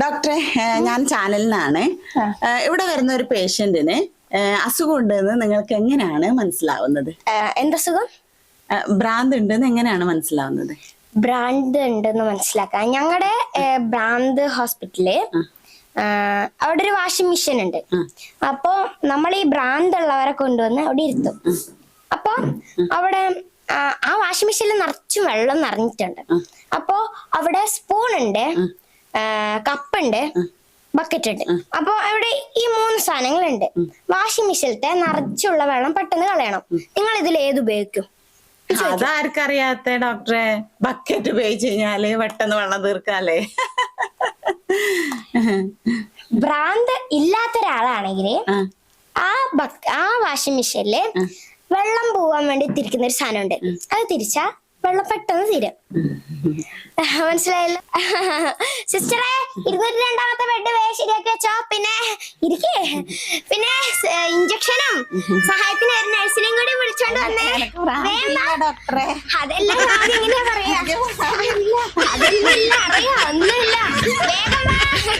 ഡോക്ടറെ ഞാൻ ചാനലിൽ നിന്നാണ് ഇവിടെ വരുന്ന ഒരു പേഷ്യന്റിന് അസുഖം ഉണ്ടെന്ന് നിങ്ങൾക്ക് എങ്ങനെയാണ് മനസ്സിലാവുന്നത്? എന്തസുഖം ഭ്രാന്ത് ഉണ്ടെന്ന് എങ്ങനെയാണ് മനസ്സിലാവുന്നത്? ഭ്രാന്ത് ഉണ്ടെന്ന് മനസ്സിലാക്കാം ഞങ്ങളുടെ ഭ്രാന്ത് ഹോസ്പിറ്റലിൽ അവിടെ ഒരു വാഷിംഗ് മെഷീൻ ഉണ്ട് അപ്പോ നമ്മൾ ഈ ഭ്രാന്ത് ഉള്ളവരെ കൊണ്ടുവന്ന് അവിടെ ഇരുത്തും. അപ്പൊ അവിടെ ആ വാഷിംഗ് മെഷീനിൽ നിറച്ചും വെള്ളം നിറഞ്ഞിട്ടുണ്ട്. അപ്പോ അവിടെ സ്പൂൺ ഉണ്ട് കപ്പുണ്ട് ബക്കറ്റ് ഉണ്ട് അപ്പൊ അവിടെ ഈ മൂന്ന് സാധനങ്ങളുണ്ട്. വാഷിംഗ് മെഷീനിലത്തെ നിറച്ചുള്ള വെള്ളം പെട്ടെന്ന് കളയണം. നിങ്ങൾ ഇതിൽ ഏത് ഉപയോഗിക്കും? അതാർക്കറിയാത്ത ഡോക്ടറെ? ബക്കറ്റ് ഉപയോഗിച്ച് കഴിഞ്ഞാൽ പെട്ടെന്ന് വെള്ളം തീർക്കാല്ലേ? ഭ്രാന്ത് ഇല്ലാത്ത ഒരാളാണെങ്കിൽ ആ, ആ വാഷിംഗ് മെഷീനിൽ വെള്ളം പോവാൻ വേണ്ടി തിരിക്കുന്ന ഒരു സാധനം ഉണ്ട് അത് തിരിച്ചാ വെള്ളം പെട്ടെന്ന് തീരും. മനസ്സിലായല്ലോ? സിസ്റ്ററെ ഇരുന്നൂറ്റി രണ്ടാമത്തെ ബെഡ് വേ ശരിയാക്കി വെച്ചോ. പിന്നെ ഇരിക്കേ. പിന്നെ ഇഞ്ചക്ഷനും സഹായത്തിന് ഒരു നഴ്സിനെയും കൂടി വിളിച്ചോണ്ട് വന്നേ. അതെല്ലാം പറയാ. അതെല്ലാം അറിയാം.